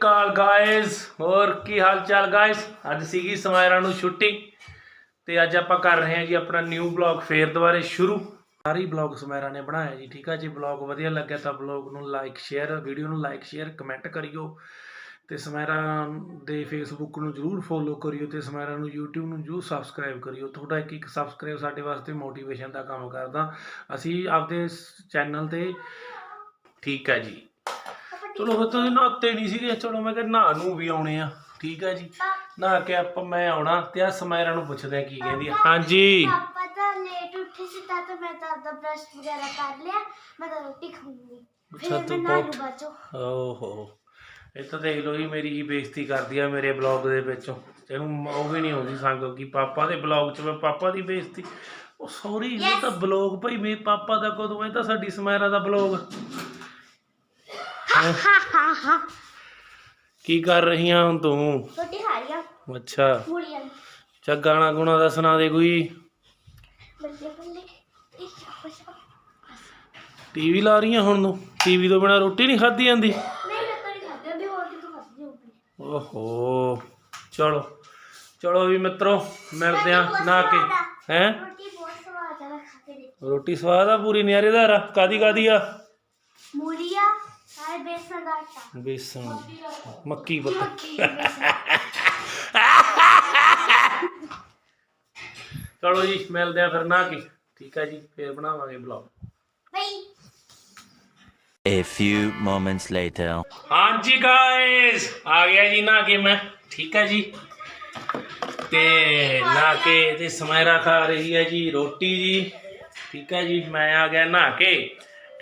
ਅਕਾਲ guys ਹੋਰ ਕੀ ਹਾਲ ਚਾਲ guys ਅੱਜ ਸੀਗੀ ਸਮਾਇਰਾ ਨੂੰ ਛੁੱਟੀ ਤੇ ਅੱਜ ਆਪਾਂ ਕਰ ਰਹੇ ਹਾਂ ਜੀ ਆਪਣਾ ਨਿਊ ਬਲੌਗ ਫੇਰ ਦੁਬਾਰੇ ਸ਼ੁਰੂ। ਸਾਰੀ ਬਲੌਗ ਸਮਾਇਰਾ ਨੇ ਬਣਾਇਆ ਜੀ, ਠੀਕ ਆ ਜੀ? ਬਲੌਗ ਵਧੀਆ ਲੱਗਿਆ ਤਾਂ ਬਲੌਗ ਨੂੰ ਲਾਈਕ ਸ਼ੇਅਰ ਵੀਡੀਓ ਨੂੰ ਲਾਈਕ ਸ਼ੇਅਰ ਕਮੈਂਟ ਕਰਿਓ। ਤੇ ਸਮਾਇਰਾ ਦੇ ਫੇਸਬੁੱਕ ਨੂੰ ਜਰੂਰ ਫੋਲੋ ਕਰਿਓ ਤੇ ਸਮਾਇਰਾ ਨੂੰ YouTube ਨੂੰ ਜਰੂਰ ਸਬਸਕ੍ਰਾਈਬ ਕਰਿਓ। ਤੁਹਾਡਾ ਇੱਕ ਇੱਕ ਸਬਸਕ੍ਰਾਈਬ ਸਾਡੇ ਵਾਸਤੇ ਮੋਟੀਵੇਸ਼ਨ ਦਾ ਕੰਮ ਕਰਦਾ। ਅਸੀਂ ਆਪਦੇ ਚੈਨਲ ਤੇ ਠੀਕ ਹੈ ਜੀ। ਚਲੋ ਫਿਰ ਤੁਸੀਂ ਨਹਾਤੇ ਨਹੀਂ ਸੀਗੇ ਚਲੋ ਮੈਂ ਕਿਹਾ ਨਹਾ ਨੂੰ ਵੀ ਆਉਣੇ ਆ। ਠੀਕ ਹੈ ਜੀ। ਨਹਾ ਕੇ ਆਪਾਂ ਮੈਂ ਆਉਣਾ ਤੇ ਆ ਸਮਾਇਰਾ ਨੂੰ ਪੁੱਛਦੇ ਆ ਕੀ ਕਹਿੰਦੀ ਆ। ਹਾਂਜੀ। ਪਾਪਾ ਤਾਂ ਲੇਟ ਉੱਠੇ ਸੀ ਤਾਂ ਤਾਂ ਮੈਂ ਤਾਂ ਆਪਦਾ ਬ੍ਰਸ਼ ਵਗੈਰਾ ਕਰ ਲਿਆ ਮੈਂ ਤਾਂ ਰੋਟੀ ਖਾਊਂਗੀ। ਅੱਛਾ, ਫਿਰ ਤੂੰ ਮੈਂ ਨਾਲੂ ਬਹੁਤ- ਬਾਚੋ ਓਹੋ। ਇਹ ਤਾਂ ਦੇਖ ਲਓ ਜੀ ਮੇਰੀ ਹੀ ਬੇਇੱਜ਼ਤੀ ਕਰਦੀ ਆ ਮੇਰੇ ਬਲੌਗ ਦੇ ਵਿੱਚੋਂ। ਇਹਨੂੰ ਉਹ ਵੀ ਨਹੀਂ ਆਉਂਦੀ ਸੰਗ ਕਿ ਪਾਪਾ ਦੇ ਬਲੌਗ 'ਚ ਮੈਂ ਪਾਪਾ ਦੀ ਬੇਇੱਜ਼ਤੀ। ਉਹ ਸੌਰੀ ਇਹ ਤਾਂ ਬਲੌਗ ਭਾਈ ਮੇਰੇ ਪਾਪਾ ਦਾ ਕਦੋਂ ਇਹ ਤਾਂ ਸਾਡੀ ਸਮਾਇਰਾ ਦਾ ਬਲੌਗ ਕੀ ਕਰ ਰਹੀ ਆ ਹੁਣ ਤੂੰ ਖਾ ਲਿਆ ਅੱਛਾ। ਪੂੜੀਆਂ ਚਾ ਗਾਣਾ ਗੁਣਾ ਦਾ ਸੁਣਾ ਦੇ ਕੋਈ। ਬੱਲੇ ਬੱਲੇ ਟੀਵੀ ਲਾ ਰਹੀ ਆ ਹੁਣ ਨੂੰ ਟੀਵੀ ਤੋਂ ਬਿਨਾ ਰੋਟੀ ਨਹੀਂ ਖਾਧੀ ਜਾਂਦੀ। ਓਹੋ ਚਲੋ ਚਲੋ ਵੀ ਮਿੱਤਰੋ ਮਿਲਦੇ ਆ ਨਾ ਕੇ। ਹੈ? ਰੋਟੀ ਸਵਾਦ ਆ ਪੂਰੀ ਨਿਆਰੇਦਾਰ ਆ ਕਾਦੀ ਕਾਦੀ ਆ? ਮੂਲੀਆ। ਦਾ ਆਟਾ। ਬੇਸਣ। ਮੱਕੀ ਮੱਕੀ ਚਲੋ ਜੀ ਮਿਲਦੇ ਆ ਫਿਰ ਨਾ ਕੇ। ਠੀਕ ਆ ਜੀ ਫੇਰ ਬਣਾਵਾਂਗੇ ਬਲੌਗ ਬਈ। A few moments later. ਹਾਂਜੀ ਗਾਇਸ ਆ ਗਿਆ ਜੀ ਨਾ ਕੇ ਮੈਂ। ਠੀਕ ਹੈ ਜੀ। ਤੇ ਨਾ ਕੇ ਤੇ ਸਮਾਇਰਾ ਖਾ ਰਹੀ ਹੈ ਜੀ ਰੋਟੀ ਜੀ। ਠੀਕ ਹੈ ਜੀ ਮੈਂ ਆ ਗਿਆ ਨਹਾ ਕੇ।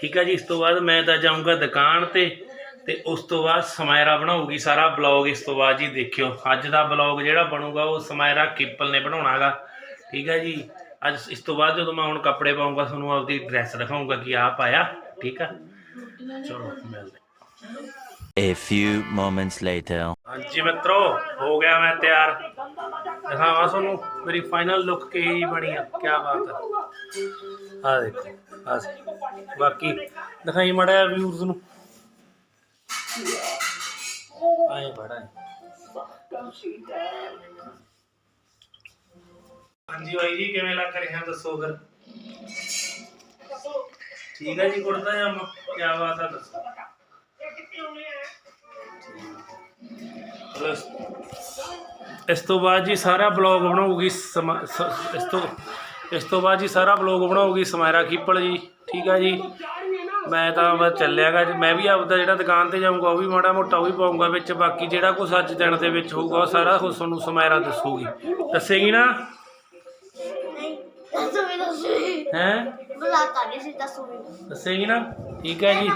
ਠੀਕ ਹੈ ਜੀ ਇਸ ਤੋਂ ਬਾਅਦ ਮੈਂ ਤਾਂ ਜਾਊਂਗਾ ਦੁਕਾਨ ਤੇ ਤੇ ਉਸ ਤੋਂ ਬਾਅਦ ਸਮਾਇਰਾ ਬਣਾਉਗੀ ਸਾਰਾ ਬਲੌਗ ਇਸ ਤੋਂ ਬਾਅਦ ਜੀ ਦੇਖਿਓ। ਅੱਜ ਦਾ ਬਲੌਗ ਜਿਹੜਾ ਬਣੂਗਾ ਉਹ ਸਮਾਇਰਾ ਕਿਪਲ ਨੇ ਬਣਾਉਣਾਗਾ। ਠੀਕ ਹੈ ਜੀ ਅੱਜ ਇਸ ਤੋਂ ਬਾਅਦ ਜਦੋਂ ਮੈਂ ਹੁਣ ਕੱਪੜੇ ਪਾਉਂਗਾ ਤੁਹਾਨੂੰ ਆਪਦੀ ਡਰੈਸ ਦਿਖਾਉਂਗਾ ਕਿ ਆ ਪਾਇਆ। ਠੀਕ ਆ? ਚਲੋ ਮਿਲਦੇ A few moments later. ਹਾਂਜੀ ਮਿੱਤਰੋ ਹੋ ਗਿਆ ਮੈਂ ਤਿਆਰ। ਦਿਖਾਵਾਂ ਤੁਹਾਨੂੰ ਮੇਰੀ ਫਾਈਨਲ ਲੁੱਕ ਕੀ ਬਣੀ ਆ ਕੀ ਬਾਤ ਆ। ਆ ਦੇਖੋ। ਆ ਬਾਕੀ ਦਿਖਾਈ ਮੜਾ ਵਿਊਰਸ ਨੂੰ। ਆਏ ਬੜਾ ਹਾਂਜੀ ਬਾਈ ਜੀ, ਕਿਵੇਂ ਲੱਗ ਰਿਹਾ? ਦੱਸੋ ਫਿਰ। ਠੀਕ ਹੈ ਜੀ ਕੁੜਤਾ ਜਾਮਾ। ਕੀ ਬਾਤ ਆ, ਦੱਸੋ। ਚਲੋ ਇਸ ਤੋਂ ਬਾਅਦ ਜੀ ਸਾਰਾ ਬਲੌਗ ਬਣਾਉਗੀ ਇਸ ਤੋਂ ਇਸ ਤੋਂ ਬਾਅਦ ਜੀ ਸਾਰਾ ਬਲੌਗ ਬਣਾਉਗੀ ਸਮਾਇਰਾ ਕੀਪਲ ਜੀ, ਠੀਕ ਆ ਜੀ। ਮੈਂ ਤਾਂ ਬਸ ਚੱਲਿਆਗਾ ਜੀ। ਮੈਂ ਵੀ ਆਪਦਾ ਜਿਹੜਾ ਦੁਕਾਨ ਤੇ ਜਾਊਂਗਾ, ਉਹ ਵੀ ਮਾੜਾ ਮੋਟਾ ਉਹ ਵੀ ਪਾਊਂਗਾ ਵਿੱਚ। ਬਾਕੀ ਜਿਹੜਾ ਕੁਝ ਅੱਜ ਦਿਨ ਦੇ ਵਿੱਚ ਹੋਊਗਾ, ਉਹ ਸਾਰਾ ਕੁਝ ਤੁਹਾਨੂੰ ਸਮਾਇਰਾ ਦੱਸੂਗੀ। ਦੱਸੇਗੀ ਨਾ? ਨਹੀਂ ਹੈ? ਦੱਸੇਗੀ ਨਾ? ਠੀਕ ਹੈ ਜੀ।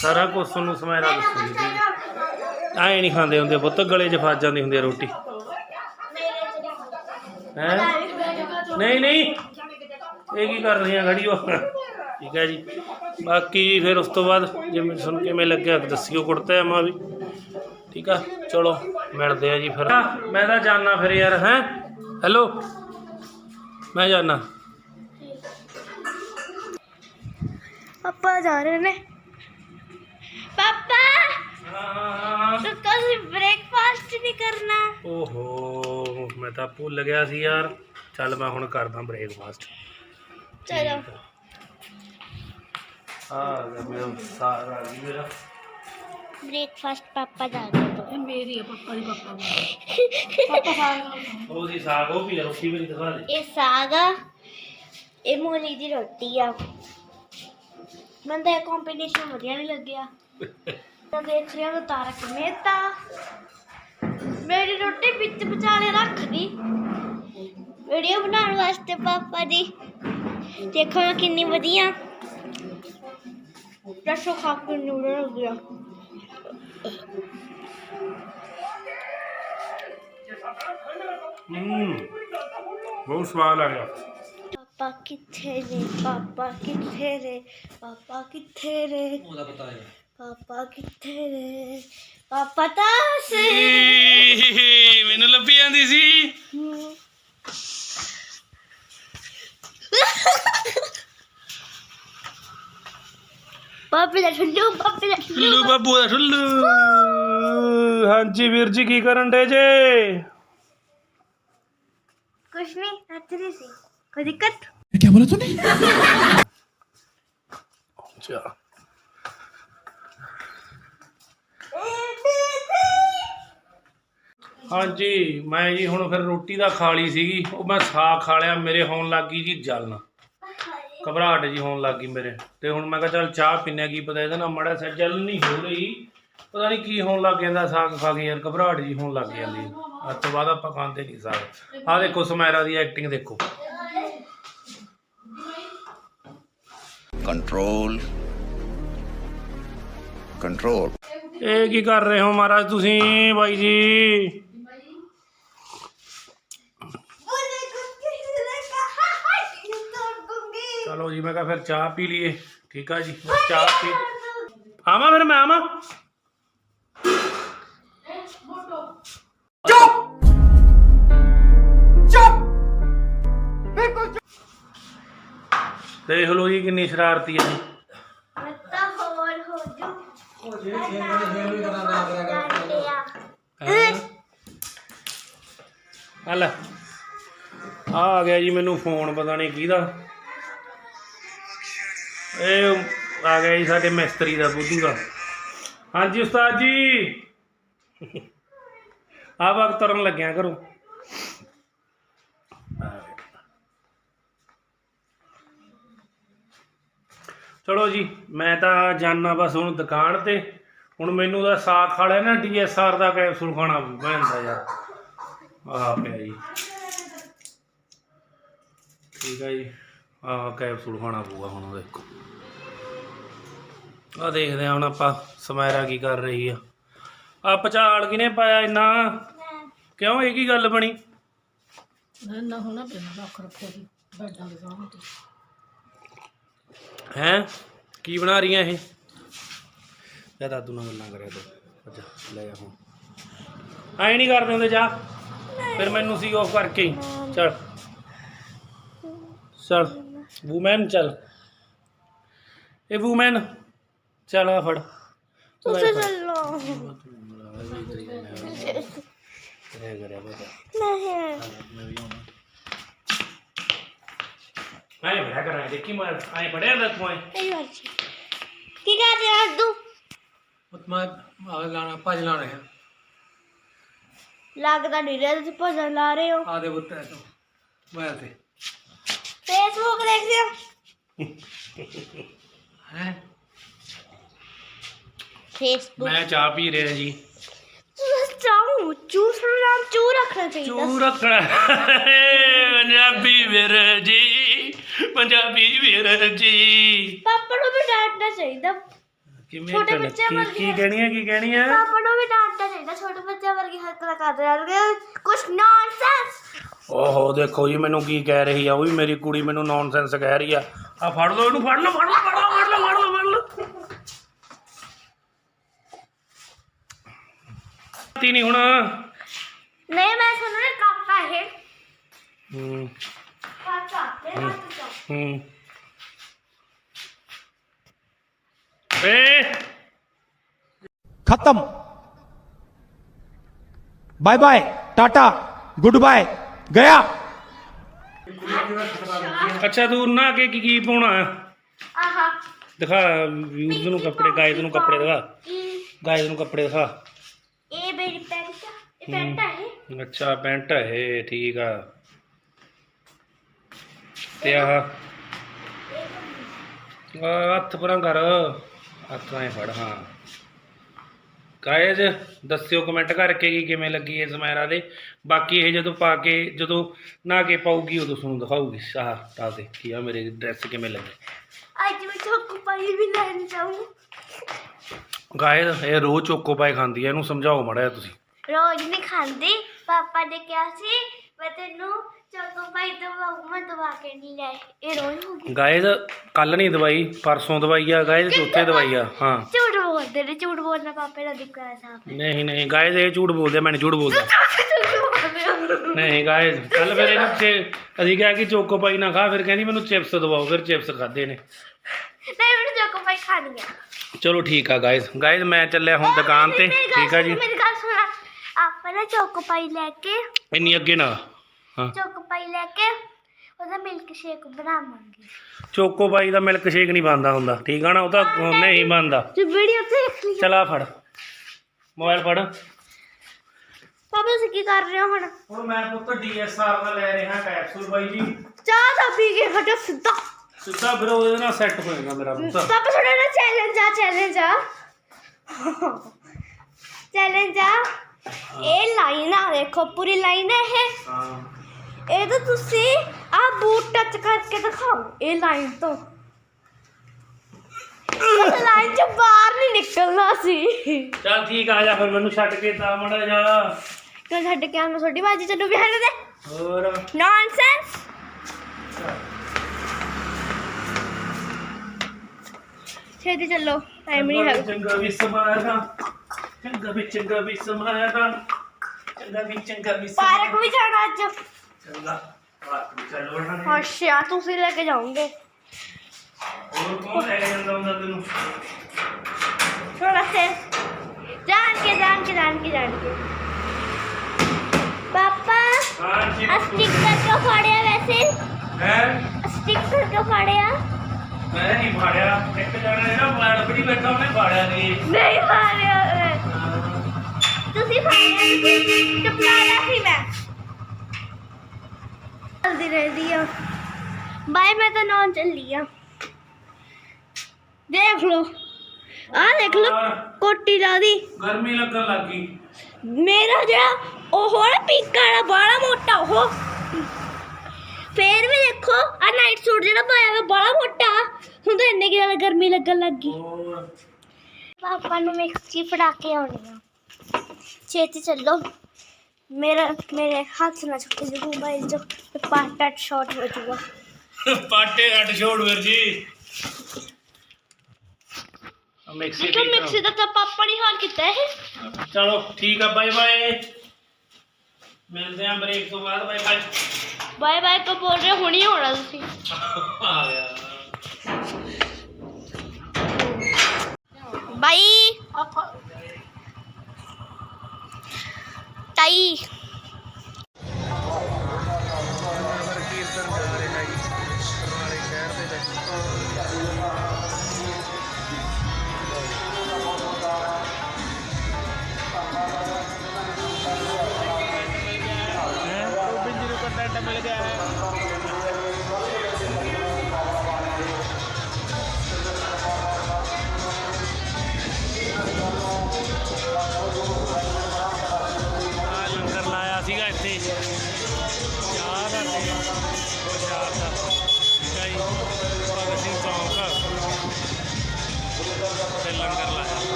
ਸਾਰਾ ਕੁਝ ਤੁਹਾਨੂੰ ਸਮਾਇਰਾ ਦੱਸੂਗੀ ਜੀ। ਐਂ ਨਹੀਂ ਖਾਂਦੇ ਹੁੰਦੇ ਬੁੱਤ ਗਲੇ 'ਚ ਫਸ ਜਾਂਦੀ ਹੁੰਦੀ ਆ ਰੋਟੀ। ਨਹੀਂ ਖਾਂਦਾ ਹੈ ਨਹੀਂ ਨਹੀਂ ਇਹ ਕੀ ਕਰ ਰਹੀਆਂ ਘੜੀਓ ਠੀਕ ਹੈ ਜੀ ਬਾਕੀ ਫਿਰ ਉਸ ਤੋਂ ਬਾਅਦ ਜਿਵੇਂ ਸੁਣ ਕੇ ਮੈਂ ਲੱਗਿਆ ਦੱਸਿਓ ਕੁੜਤਾ ਮਾ ਵੀ ਠੀਕ ਆ ਚਲੋ ਮਿਲਦੇ ਆ ਜੀ ਫਿਰ ਮੈਂ ਤਾਂ ਜਾਣਾ ਫਿਰ ਯਾਰ ਹੈ ਹੈਲੋ ਮੈਂ ਜਾਣਾ ਪਾਪਾ ਜਾ ਰਹੇ ਨੇ ਪਾਪਾ ਤੂੰ ਕਦੀ ਬ੍ਰੇਕਫਾਸਟ ਨਹੀਂ ਕਰਨਾ ਓਹੋ ਮੈਂ ਤਾਂ ਭੁੱਲ ਗਿਆ ਸੀ ਯਾਰ। ਚੱਲ ਮੈਂ ਹੁਣ ਕਰਦਾ ਬ੍ਰੇਕਫਾਸਟ ਚਲੋ। ਆ ਗਿਆ ਮੇਰਾ ਸਾਰਾ ਆ ਗਿਆ ਮੇਰਾ ਬ੍ਰੇਕਫਾਸਟ ਪਾਪਾ ਜਾ ਰਹੇ ਤੋਂ ਉਹ ਜੀ ਸਾਗ ਉਹ ਵੀ ਆ, ਰੋਟੀ ਵੀ ਦਿਖਾ ਦੇ। ਇਹ ਸਾਗ ਆ ਇਹ ਮੂਲੀ ਦੀ ਰੋਟੀ ਆ। ਮੈਨੂੰ ਤਾਂ ਇਹ ਕੰਬੀਨੇਸ਼ਨ ਵਧੀਆ ਨਹੀਂ ਲੱਗਿਆ। ਤਾਂ ਦੇਖ ਰਿਹਾ ਤਾਂ ਤਾਰਕ ਮਹਿਤਾ ਮੇਰੀ ਰੋਟੀ ਵਿੱਚ ਵਿਚਾਲੇ ਰੱਖ ਦੀ ਵੀਡੀਓ ਬਣਾਉਣ ਵਾਸਤੇ ਪਾਪਾ ਦੀ। ਦੇਖੋ ਕਿੰਨੀ ਵਧੀਆ। ਰਸੋ ਖਾ ਕੇ ਨੂਡਲ ਹੋ ਗਿਆ। ਹੂੰ ਬਹੁਤ ਸਵਾਦ ਆ ਗਿਆ। ਪਾਪਾ ਕਿੱਥੇ ਨੇ? ਪਾਪਾ ਕਿੱਥੇ ਨੇ? ਪਾਪਾ ਕਿੱਥੇ ਨੇ? ਉਹਦਾ ਪਤਾ ਹੈ। ਪਾਪਾ ਕਿੱਥੇ ਨੇ? ਪਾਪਾ ਤਾਂ ਸੇ ਮੈਨੂੰ ਲੱਭੀ ਜਾਂਦੀ ਸੀ ਪਾਪੇ ਦਾ ਠੁੱਲੂ ਬਾਬੂ ਦਾ ਛੁੱਲੂ ਹਾਂਜੀ ਵੀਰ ਜੀ ਕੀ ਕਰਨ ਡੇ ਜੇ? ਕੁਛ ਨਹੀਂ ਅੱਤਰੀ ਸੀ। ਕੋਈ ਦਿੱਕਤ? ਕੀ ਬੋਲਿਆ ਤੂੰ ਅੱਛਾ। ਹਾਂਜੀ ਮੈਂ ਜੀ ਹੁਣ ਫਿਰ ਰੋਟੀ ਦਾ ਖਾ ਲਈ ਸੀਗੀ। ਉਹ ਮੈਂ ਸਾਗ ਖਾ ਲਿਆ ਮੇਰੇ ਹੋਣ ਲੱਗੀ ਜੀ ਜਲਨ। ਘਬਰਾਹਟ ਜੀ ਹੋਣ ਲੱਗ ਗਈ ਮੇਰੇ। ਤੇ ਹੁਣ ਮੈਂ ਕਿਹਾ ਚੱਲ ਚਾਹ ਪੀਨੇ ਕੀ ਪਤਾ ਇਹਦੇ ਨਾਲ ਮੜਾ ਸਾ ਜਲਨ ਨਹੀਂ ਹੋ ਰਹੀ। ਪਤਾ ਨਹੀਂ ਕੀ ਹੋਣ ਲੱਗ ਜਾਂਦਾ ਸਾਗ ਖਾ ਕੇ ਯਾਰ ਘਬਰਾਹਟ ਜੀ ਹੋਣ ਲੱਗ ਜਾਂਦੀ। ਅੱਜ ਤੋਂ ਬਾਅਦ ਆਪਾਂ ਖਾਂਦੇ ਨਹੀਂ ਸਾਗ। ਆਹ ਦੇਖੋ ਸਮੈਰਾ ਦੀ ਐਕਟਿੰਗ ਦੇਖੋ। Control. Control. ਇਹ ਕੀ ਕਰ ਰਹੇ ਹੋ ਮਹਾਰਾਜ ਤੁਸੀਂ ਬਾਈ ਜੀ? ਚਲੋ ਜੀ ਮੈਂ ਕਿਹਾ ਫਿਰ ਚਾਹ ਪੀ ਲਈਏ ਠੀਕ ਆ ਜੀ ਚਾਹ ਪੀ ਆਵਾ ਫਿਰ ਮੈਂ ਆਵਾਂ ਚੁੱਪ ਚੁੱਪ ਬਿਲਕੁਲ ਜੀ ਕਿੰਨੀ ਸ਼ਰਾਰਤੀ ਹੈ ਜੀ ਤਾਂ ਹੋਰ ਹੋ ਜੂ ਉਹ ਜੇ ਛੇਵੇਂ ਫੇਰ ਵੀ ਕਰਾ ਨਾ ਕਰਿਆ ਹਲ ਆ ਆ ਗਿਆ ਜੀ ਮੈਨੂੰ ਫੋਨ ਪਤਾ ਨਹੀਂ ਕਿਹਦਾ ਇਹ ਆ ਗਿਆ ਜੀ ਸਾਡੇ ਮਿਸਤਰੀ ਦਾ ਬੁੱਧੂ ਦਾ। ਹਾਂਜੀ ਉਸਤਾਦ ਜੀ। ਆ ਵਕਤ ਤੁਰਨ ਲੱਗਿਆ ਕਰੋ ਚਲੋ ਜੀ, ਮੈਂ ਤਾਂ ਜਾਣਾ ਬਸ ਹੁਣ ਦੁਕਾਨ ਤੇ। ਹੁਣ ਮੈਨੂੰ ਦਾ ਸਾਗ ਖਾ ਲਿਆ ਨਾ ਡੀਐਸਆਰ ਦਾ ਕੈਪਸੂਲ ਖਾਣਾ ਪੈਂਦਾ ਯਾਰ। ਆਹ ਪਿਆ ਜੀ। ਠੀਕ ਹੈ ਜੀ। ਆਹ ਕੈਪਸੂਲ ਖਾਣਾ ਪਊਗਾ ਹੁਣ ਦੇਖੋ ਆ ਦੇਖਦੇ ਹਾਂ ਹੁਣ ਆਪਾਂ ਸਮੈਰਾ ਕੀ ਕਰ ਰਹੀ ਆ। ਆ ਪਚਾਲ ਕਿਨੇ ਪਾਇਆ ਇੰਨਾ? ਕਿਉਂ ਇਹ ਕੀ ਗੱਲ ਬਣੀ? ਨਾ ਹੋਣਾ ਪੈਣਾ ਰੱਖ ਰੱਖੋ ਜੀ ਬੈਡਾਂ ਦੇ ਸਾਹਮਣੇ। ਤੇ ਹੈ? ਕੀ ਬਣਾ ਰਹੀਆਂ ਇਹ? ਲੈ ਦਾਦੂ ਨਾਲ ਗੱਲਾਂ ਕਰਿਆ ਤੂੰ ਅੱਛਾ ਲੈ ਜਾ ਹੁਣ। ਐ ਨਹੀਂ ਕਰਦੇ ਹੁੰਦੇ ਜਾ। ਫਿਰ ਮੈਨੂੰ ਸੀ ਆਫ ਕਰਕੇ ਹੀ। ਚਲ। ਚਲ। ਵੂਮੈਨ ਚੱਲ। ਇਹ ਵੂਮੈਨ ਚੱਲ ਆ ਫੜ। ਤੁਸੀਂ ਚੱਲੋ ਕਰਿਆ ਕਰਿਆ ਬਤਾ ਨਹੀਂ। ਮੈਂ ਬੜਾ ਕਰਾਂ ਦੇਖੀ ਮੈਂ ਆਏ ਪੜਿਆ ਨਾ ਤੂੰ ਆਏ। ਇਹ ਵਾਰ ਕੀ ਕਰ ਰਿਹਾ ਤੂੰ? ਉਤ ਮੈਂ ਆ ਗਾਣਾ ਭਜ ਲਾ ਰਿਹਾ ਲੱਗਦਾ ਨਹੀਂ ਰਿਹਾ ਤੁਸੀਂ ਭਜਨ ਲਾ ਰਹੇ ਹੋ। ਆ ਦੇ ਬੁੱਤੇ ਤੋਂ। ਮੈਂ ਤੇ। ਫੇਸਬੁੱਕ ਦੇਖਦੇ ਹੋ ਹੈ? ਫੇਸਬੁੱਕ। ਮੈਂ ਚਾਹ ਪੀ ਰਿਹਾ ਜੀ। ਚਾਹੂੰ ਚੂਸ ਨਾਮ ਚੂ ਰੱਖਣਾ ਚਾਹੀਦਾ ਚੂ ਰੱਖਣਾ। ਪੰਜਾਬੀ ਵੀਰ ਜੀ ਪੰਜਾਬੀ ਵੀਰ ਜੀ। ਪਾਪਾ ਨੂੰ ਵੀ ਡਾਂਟਣਾ ਚਾਹੀਦਾ। ਕਿਵੇਂ ਛੋਟੇ ਬੱਚਿਆਂ ਕੀ ਵਰਗੀ ਕੀ ਕਹਿਣੀ ਹੈ ਕੀ ਕਹਿਣੀ ਹੈ ਪਾਪਾ ਨੂੰ ਵੀ ਡਾਂਟਣਾ ਚਾਹੀਦਾ ਛੋਟੇ ਬੱਚਿਆਂ ਵਰਗੀ ਹਰਕਤਾਂ ਕਰਦੇ ਰਹਿੰਦੇ ਕੁਝ ਨੌਨਸੈਂਸ ਓਹੋ ਦੇਖੋ ਜੀ ਮੈਨੂੰ ਕੀ ਕਹਿ ਰਹੀ ਆ ਉਹ ਵੀ ਮੇਰੀ ਕੁੜੀ ਮੈਨੂੰ ਨੌਨਸੈਂਸ ਕਹਿ ਰਹੀ ਆ। ਆ ਫੜ ਲਓ ਇਹਨੂੰ ਫੜ ਲਓ ਫੜ ਲਓ ਫੜ ਲਓ ਫੜ ਲਓ ਫੜ ਲਓ ਫੜ ਲਓ। ਤੀ ਨਹੀਂ ਹੁਣ। ਨਹੀਂ ਮੈਂ ਸੁਣਨੇ ਕਾਕਾ ਹੈ ਹੂੰ। ਕਾਕਾ ਤੇ ਹੱਥ ਚਾ। ਹੂੰ। खत्म bye bye tata good bye गया ਅੱਛਾ ਤੂੰ ਨਾ ਕੇ ਕੀ ਕੀ ਪਾਉਣਾ ਆਹਾ ਦਿਖਾ ਵਿਊਜ਼ ਨੂੰ ਕੱਪੜੇ ਗਾਇਜ਼ ਨੂੰ ਕੱਪੜੇ ਦਿਖਾ ਇਹ ਗਾਇਜ਼ ਨੂੰ ਕੱਪੜੇ ਦਿਖਾ ਇਹ ਮੇਰੀ ਪੈਂਟ ਆ। ਇਹ ਪੈਂਟ ਹੈ ਅੱਛਾ ਪੈਂਟ ਹੈ ਠੀਕ ਆ ਤੇ ਆਹ ਆਹ ਹੱਥ ਪਰਾਂ ਕਰ ਹੱਥ ਐ ਫੜ ਹਾਂ ਗਾਇਜ਼ ਦੱਸਿਓ ਕਮੈਂਟ ਕਰਕੇ ਕਿ ਕਿਵੇਂ ਲੱਗੀ ਇਸ ਮੈਰਾ ਦੇ। ਬਾਕੀ ਇਹ ਜਦੋਂ ਪਾ ਕੇ ਜਦੋਂ ਨਾ ਕੇ ਪਾਉਗੀ ਉਦੋਂ ਤੁਹਾਨੂੰ ਦਿਖਾਊਗੀ ਆਹ ਤਾਂ ਦੇ ਕੀ ਆ ਮੇਰੇ ਡਰੈਸ ਕਿਵੇਂ ਲੱਗੀ। ਅੱਜ ਮੈਂ ਚੋਕੋ ਪਾਈ ਵੀ ਲੈਣ ਜਾਊਂ। ਗਾਇਜ਼ ਇਹ ਰੋਜ਼ ਚੋਕੋ ਪਾਈ ਖਾਂਦੀ ਹੈ ਇਹਨੂੰ ਸਮਝਾਓ ਮੜਿਆ ਤੁਸੀਂ। ਰੋਜ਼ ਨਹੀਂ ਖਾਂਦੀ ਪਾਪਾ ਨੇ ਕਿਹਾ ਸੀ ਮੈਂ ਤੈਨੂੰ ਚੋਕੋ ਪਾਈ ਦਵਾਉਂ ਮੈਂ ਦਵਾ ਕੇ ਨਹੀਂ ਲੈ ਇਹ ਰੋਜ਼ ਹੋ ਗਈ। ਗਾਇਜ਼ ਕੱਲ ਨਹੀਂ ਦਵਾਈ ਪਰਸੋਂ ਦਵਾਈ ਆ। ਗਾਇਜ਼ ਚੌਥੇ ਦਵਾਈ ਆ ਹਾਂ। ਝੂਠ ਬੋਲਦੇ ਨੇ ਝੂਠ ਬੋਲਣਾ ਪਾਪੇ ਦਾ ਦਿੱਕਤ ਸਾਹਬ ਨਹੀਂ ਨਹੀਂ ਗਾਇਜ਼ ਇਹ ਝੂਠ ਬੋਲਦੇ ਮੈਂ ਨਹੀਂ ਝੂਠ ਬੋਲਦਾ। ਨਹੀਂ ਗਾਇਜ਼ ਕੱਲ ਫਿਰ ਇਹਨੂੰ ਚੇ ਅਸੀਂ ਕਿਹਾ ਕਿ ਚੋਕੋ ਪਾਈ ਨਾ ਖਾ ਫਿਰ ਕਹਿੰਦੀ ਮੈਨੂੰ ਚਿਪਸ ਦਵਾਓ ਫਿਰ ਚਿਪਸ ਖਾਦੇ ਨੇ। ਨਹੀਂ ਮੈਨੂੰ ਚੋਕੋ ਪਾਈ ਖਾਣੀ ਆ ਚਲੋ ਠੀਕ ਆ ਗਾਇਜ਼ ਗਾਇਜ਼ ਮੈਂ ਚੱਲਿਆ ਹੁਣ ਦੁਕਾਨ ਤੇ ਠੀਕ ਆ ਜੀ। ਮੇਰੀ ਗੱਲ ਸੁਣਾ। ਪਹਿਲਾਂ ਚੋਕੋਪਾਈ ਲੈ ਕੇ ਇੰਨੀ ਅੱਗੇ ਨਾ। ਹਾਂ। ਚੋਕੋਪਾਈ ਲੈ ਕੇ ਉਹਦਾ ਮਿਲਕ ਸ਼ੇਕ ਬਣਾਵਾਂਗੇ। ਚੋਕੋ ਬਾਈ ਦਾ ਮਿਲਕ ਸ਼ੇਕ ਨਹੀਂ ਬਣਦਾ ਹੁੰਦਾ ਠੀਕ ਆ ਨਾ? ਉਹ ਤਾਂ ਨਹੀਂ ਬਣਦਾ। ਤੇ ਵੀਡੀਓ ਦੇਖ ਲਈ। ਚਲਾ ਫੜ। ਮੋਬਾਈਲ ਫੜ। ਪਾਪਾ ਤੁਸੀਂ ਕੀ ਕਰ ਰਹੇ ਹੋ ਹੁਣ? ਹੁਣ ਮੈਂ ਪੁੱਤ ਡੀਐਸਆਰ ਦਾ ਲੈ ਰਿਹਾ ਕੈਪਸੂਲ ਬਾਈ ਜੀ। ਚਾਹ ਤਾਂ ਪੀ ਕੇ ਹਟੋ ਸਿੱਧਾ। ਸਿੱਧਾ ਫਿਰ ਉਹਦੇ ਨਾਲ ਸੈੱਟ ਹੋਏਗਾ ਮੇਰਾ ਪੁੱਤ। ਪਾਪਾ ਥੋੜਾ ਨਾ ਚੈਲੰਜ ਆ ਚੈਲੰਜ ਆ। ਚੈਲੰਜ ਆ। ਇਹ ਲਾਈਨ ਆ ਦੇਖੋ ਪੂਰੀ ਲਾਈਨ ਹੈ ਇਹ। ਹਾਂ। ਇਹ ਤਾਂ ਤੁਸੀਂ ਆ ਬੂਟ ਟੱਚ ਕਰਕੇ ਦਿਖਾਓ ਇਹ ਲਾਈਨ ਤੋਂ। ਇਸ ਲਾਈਨ ਚ ਬਾਹਰ ਨਹੀਂ ਨਿਕਲਣਾ ਸੀ। ਚੱਲ ਠੀਕ ਆ ਜਾ ਫਿਰ ਮੈਨੂੰ ਛੱਡ ਕੇ ਤਾਂ ਮੜਾ ਜਾ ਕਿਉਂ ਛੱਡ ਕੇ ਆਉਣਾ? ਛੋਟੀ ਬਾਜੀ ਤੈਨੂੰ ਵਿਆਹ ਦੇ ਹੋਰ? ਨੌਨਸੈਂਸ ਛੇਤੀ ਚੱਲੋ ਟਾਈਮ ਨਹੀਂ ਹੈਗਾ। ਚੰਗਾ ਵੀ ਸਮਾਇਆ ਚੰਗਾ ਵੀ ਚੰਗਾ ਵੀ ਸਮਾਇਆ ਚੰਗਾ ਵੀ ਚੰਗਾ ਵੀ ਪਾਰਕ ਵੀ ਜਾਣਾ ਅੱਜ। ਚੰਗਾ ਪਾਰਕ ਵੀ ਚੱਲ ਵੜਨਾ ਅੱਛਾ ਤੁਸੀਂ ਲੈ ਕੇ ਜਾਓਗੇ। ਹੋਰ ਕੌਣ ਲੈ ਕੇ ਜਾਂਦਾ ਹੁੰਦਾ ਤੈਨੂੰ? ਥੋੜਾ ਸੇ ਜਾਣ ਕੇ ਜਾਣ ਕੇ ਜਾਣ ਕੇ ਜਾਣ ਕੇ ਪਾਪਾ ਹਾਂ। ਜੀ ਆ ਸਟicker ਕਿਉਂ ਫਾੜਿਆ ਵੈਸੇ? ਹੈ? ਸਟicker ਕਿਉਂ ਫਾੜਿਆ? ਮੈਂ ਨਹੀਂ ਫਾੜਿਆ। ਇੱਕ ਜਣਾ ਜਿਹੜਾ ਮੋਬਾਈਲ ਫੜੀ ਬੈਠਾ ਉਹਨੇ ਫਾੜਿਆ ਨਹੀਂ। ਨਹੀਂ ਫਾੜਿਆ ਓਏ। ਤੁਸੀਂ ਫਾੜਿਆ ਨਹੀਂ ਚਪਲਾਇਆ ਸੀ ਮੈਂ। ਜਲਦੀ ਰਹਿੰਦੀ ਆ। ਬਾਏ ਮੈਂ ਤਾਂ ਨੌਨ ਚੱਲੀ ਆ। ਦੇਖ ਲੋ ਆ ਦੇਖ ਲੋ ਕੋਟੀ ਲਾਦੀ ਗਰਮੀ ਲੱਗਣ ਲੱਗੀ ਮੇਰਾ ਜਿਹੜਾ ਉਹ ਨਾ ਪੀਕਾ ਵਾਲਾ ਬੜਾ ਮੋਟਾ ਉਹ। ਫੇਰ ਵੀ ਦੇਖੋ ਆ ਨਾਈਟ ਸੂਟ ਜਿਹੜਾ ਪਾਇਆ ਹੋਇਆ ਬੜਾ ਮੋਟਾ। ਹੁਣ ਤਾਂ ਇੰਨੇ ਕਿ ਜ਼ਿਆਦਾ ਗਰਮੀ ਲੱਗਣ ਲੱਗ ਗਈ। ਹੋਰ। ਪਾਪਾ ਨੂੰ ਮਿਕਸੀ ਫੜਾ ਕੇ ਆਉਣੀ ਆ। ਛੇਤੀ ਚੱਲੋ ਮੇਰਾ ਮੇਰੇ ਹੱਥ ਨਾਲ ਚੁੱਕ ਜੀ ਮੋਬਾਈਲ ਜੋ ਪਾਟਾ ਸ਼ਾਟ ਹੋ ਜਾਊਗਾ ਪਾਟੇ ਅੱਡ ਛੋੜ ਵੀਰ ਜੀ ਮਿਕਸੀ ਦੇਖੋ ਮਿਕਸੀ ਦਾ ਤਾਂ ਪਾਪਾ ਨੇ ਹਾਲ ਕੀਤਾ ਹੈ ਚਲੋ ਠੀਕ ਆ ਬਾਏ ਬਾਏ ਮਿਲਦੇ ਆਂ ਬ੍ਰੇਕ ਤੋਂ ਬਾਅਦ ਬਾਏ ਬਾਏ ਬਾਏ ਬਾਏ ਕੋ ਬੋਲ ਰਹੇ ਹੁਣੀ ਹੋਣਾ ਤੁਸੀਂ aí.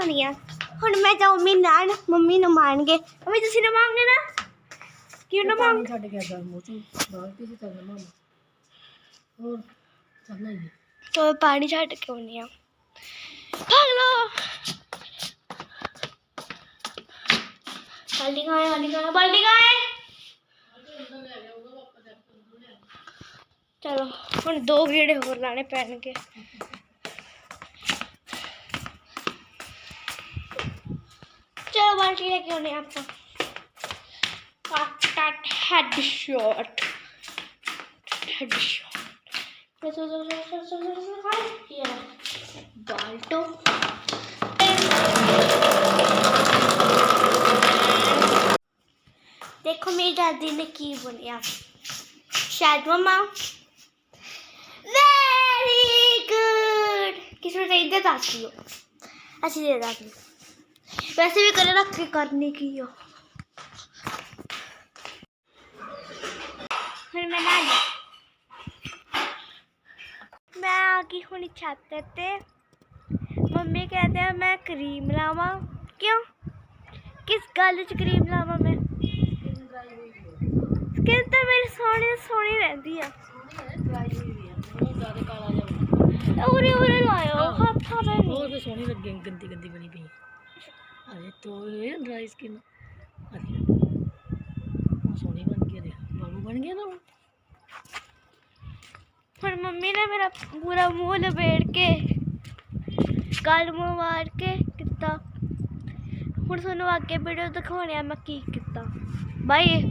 ਬਣਾਉਣੀ ਆ। ਹੁਣ ਮੈਂ ਜਾਊਂਗੀ ਨਾਲ ਮੰਮੀ ਨੂੰ ਮਾਣਗੇ। ਮੰਮੀ ਤੁਸੀਂ ਨਾ ਮੰਗਨੇ ਨਾ? ਕਿਉਂ ਨਾ ਮੰਗ? ਛੱਡ ਕੇ ਆ ਮੂੰਹ ਚੋਂ ਬਾਹਰ ਕਿਸੇ ਤਰ੍ਹਾਂ ਮਾਮਾ ਹੋਰ ਚੱਲਣਾ ਹੀ ਤੋ ਪਾਣੀ ਛੱਡ ਕੇ ਆਉਣੀ ਆ। ਭਾਗ ਲੋ ਬਾਲਟੀ ਗਾਏ ਬਾਲਟੀ ਗਾਏ ਬਾਲਟੀ ਗਾਏ ਚਲੋ ਹੁਣ ਦੋ ਗੇੜੇ ਹੋਰ ਲਾਣੇ ਪੈਣਗੇ। ਪਾਰਟੀ ਲੈ ਕੇ ਆਉਣੇ ਆਪਾਂ cut head shot head shot ਬਸ ਬਸ ਬਸ ਬਸ ਬਸ ਬਸ ਯਾ ਬਾਲਟੋ ਦੇਖੋ ਮੇਰੀ ਦਾਦੀ ਨੇ ਕੀ ਬੋਲਿਆ। ਸ਼ਾਇਦ ਮਮਾ ਵੈਰੀ ਗੁੱਡ ਕਿਸੇ ਨੂੰ ਦੇ ਦੱਸ ਦਿਓ ਅਸੀਂ ਦੇ ਦਾਂਗੇ ਵੈਸੇ ਵੀ ਕਰੇ ਰੱਖ ਕੇ ਕਰਨੀ ਕੀ ਆ ਹੁਣ ਮੈਂ ਨਾ ਮੈਂ ਆ ਗਈ ਹੁਣ ਛੱਤ ਤੇ ਮੰਮੀ ਕਹਿੰਦੇ ਆ ਮੈਂ ਕਰੀਮ ਲਾਵਾਂ ਕਿਉਂ ਕਿਸ ਗੱਲ 'ਚ ਕਰੀਮ ਲਾਵਾਂ ਮੈਂ ਸਕਿਨ ਤਾਂ ਮੇਰੀ ਸੋਹਣੀ ਸੋਹਣੀ ਰਹਿੰਦੀ ਆ ਉਰੇ ਉਰੇ ਲਾਇਓ ਹੱਥਾਂ ਤੇ ਨਹੀਂ ਬਹੁਤ ਸੋਹਣੀ ਲੱਗੇ ਗੰਦੀ ਗੰਦੀ ਬਣੀ ਪਈ ਸੋਹਣੀ ਬਣ ਬਾਬੂ ਬਣ ਗਿਆ ਨਾ ਹੁਣ। ਹੁਣ ਮੰਮੀ ਨੇ ਮੇਰਾ ਪੂਰਾ ਮੂੰਹ ਲਪੇਟ ਕੇ ਕਲਮ ਮਾਰ ਕੇ ਕੀਤਾ। ਹੁਣ ਤੁਹਾਨੂੰ ਅੱਗੇ ਵੀਡੀਓ ਦਿਖਾਉਣੀ ਆ ਮੈਂ ਕੀ ਕੀਤਾ। ਬਾਈ